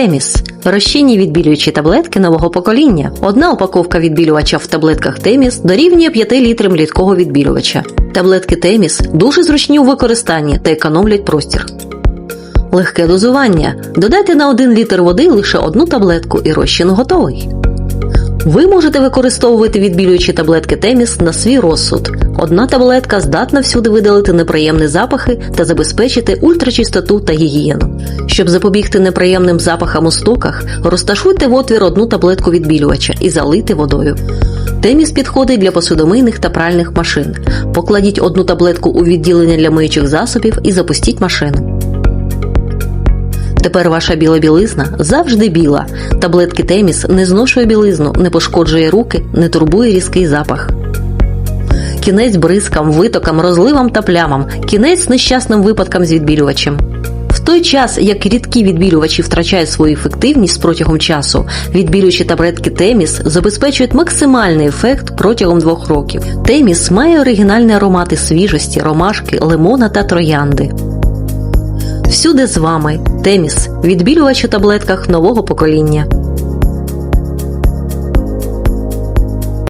Теміс розчинні відбілюючі таблетки нового покоління. Одна упаковка відбілювача в таблетках Теміс дорівнює 5 літрам рідкого відбілювача. Таблетки Теміс дуже зручні у використанні та економлять простір. Легке дозування. Додайте на 1 літр води лише одну таблетку і розчин готовий. Ви можете використовувати відбілюючі таблетки Теміс на свій розсуд. Одна таблетка здатна всюди видалити неприємні запахи та забезпечити ультрачистоту та гігієну. Щоб запобігти неприємним запахам у стоках, розташуйте в отвір одну таблетку відбілювача і залийте водою. Теміс підходить для посудомийних та пральних машин. Покладіть одну таблетку у відділення для миючих засобів і запустіть машину. Тепер ваша біла білизна завжди біла. Таблетки Теміс не зношує білизну, не пошкоджує руки, не турбує різкий запах. Кінець бризкам, витокам, розливам та плямам, кінець нещасним випадкам з відбілювачем. В той час, як рідкі відбілювачі втрачають свою ефективність протягом часу, відбілюючі таблетки Теміс забезпечують максимальний ефект протягом двох років. Теміс має оригінальні аромати свіжості, ромашки, лимона та троянди. Всюди з вами Теміс, відбілювач у таблетках нового покоління.